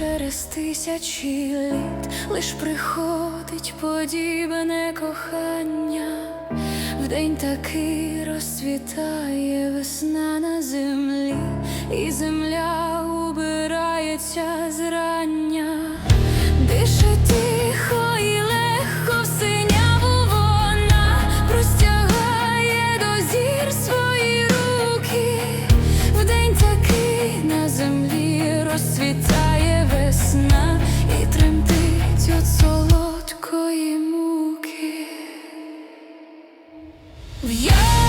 через тисячі літ лиш приходить подібне кохання, вдень такий розцвітає весна на землі, і земля убирається зрання, Yeah.